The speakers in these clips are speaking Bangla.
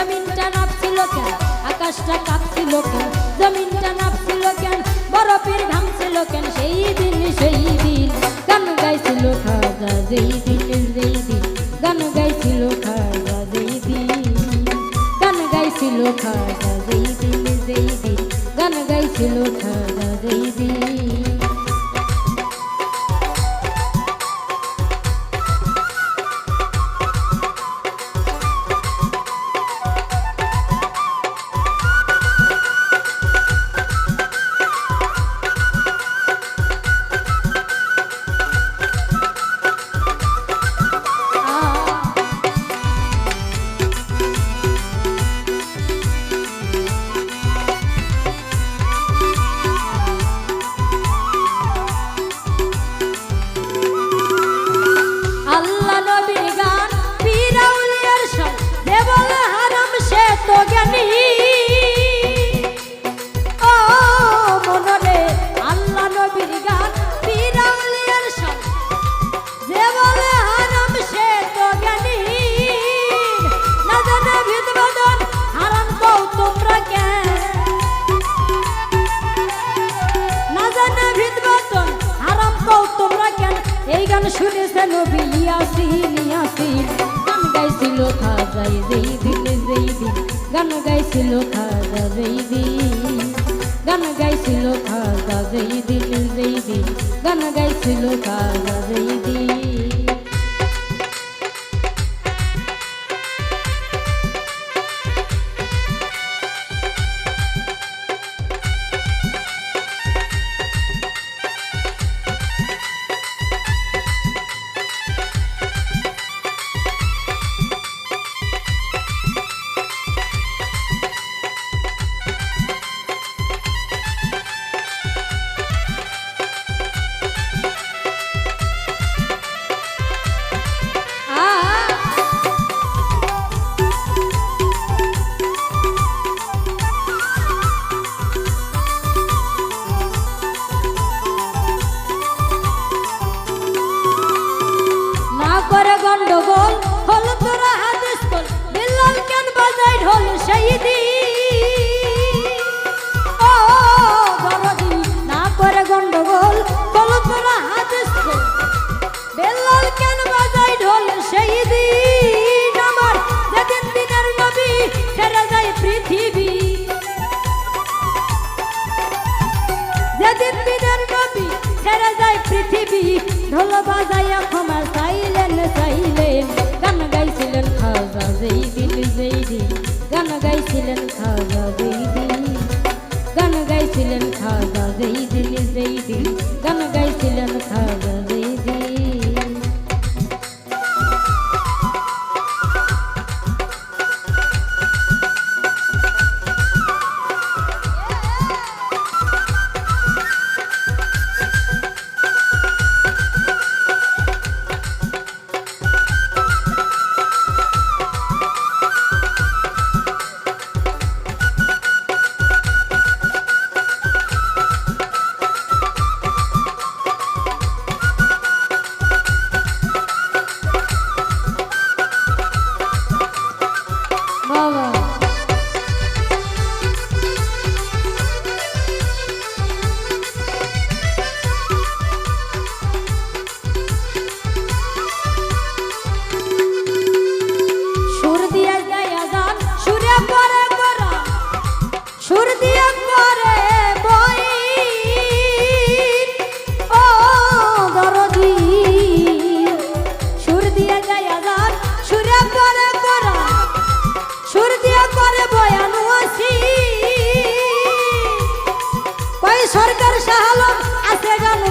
জমিনটা নাপছিল কেন? আকাশটা কাঁপছিল কেন? জমিনটা নাপছিল কেন? বরফের ঘামছিল কেন? সেই দিন সেই দিন গান গাইছিল খাজা যেই দিন যেই দিন গান গাইছিল খাজা যেই দিন। গান গাইছিল খাজা যেই দিন যেই দিন গান গাইছিল খাজা এই গান শুনেছে নবী ইয়াসিন ইয়াসিন গান গাইছিল খাজাই যেই দিন যেই দিন গান গাইছিল খাজা যেই দিন গান গাইছিল খাজা যেই দিন যেই দিন গান গাইছিল খাজা যেই দিন ঢোল বাজাইয়া ক্ষমা চাইলেন চাইলেন। গান গাইছিলেন খাজা যেই দিন যেই দিন গান গাইছিলেন খাজা যেই দিন গান গাইছিলেন খাজা যেই দিন যেই দিন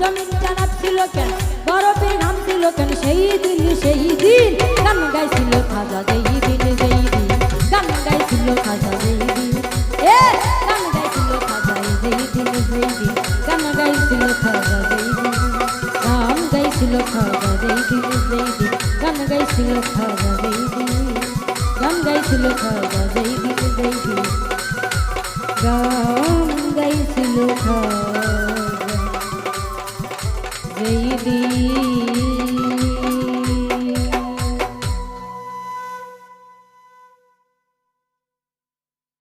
জমিন জানাত ছিল কেন? বরফে ঘাম ছিল কেন? সেই দিন সেই দিন গান গাইছিল খাজা যেই দিন যেই দিন গান গাইছিল খাজা যেই দিন এ, গান গাইছিল খাজা যেই দিন যেই দিন গান গাইছিল খাজা যেই দিন গান গাইছিল খাজা যেই দিন যেই দিন গান গাইছিল খাজা যেই দিন গান গাইছিল খাজা যেই গাইছিল খাজা যেই দিন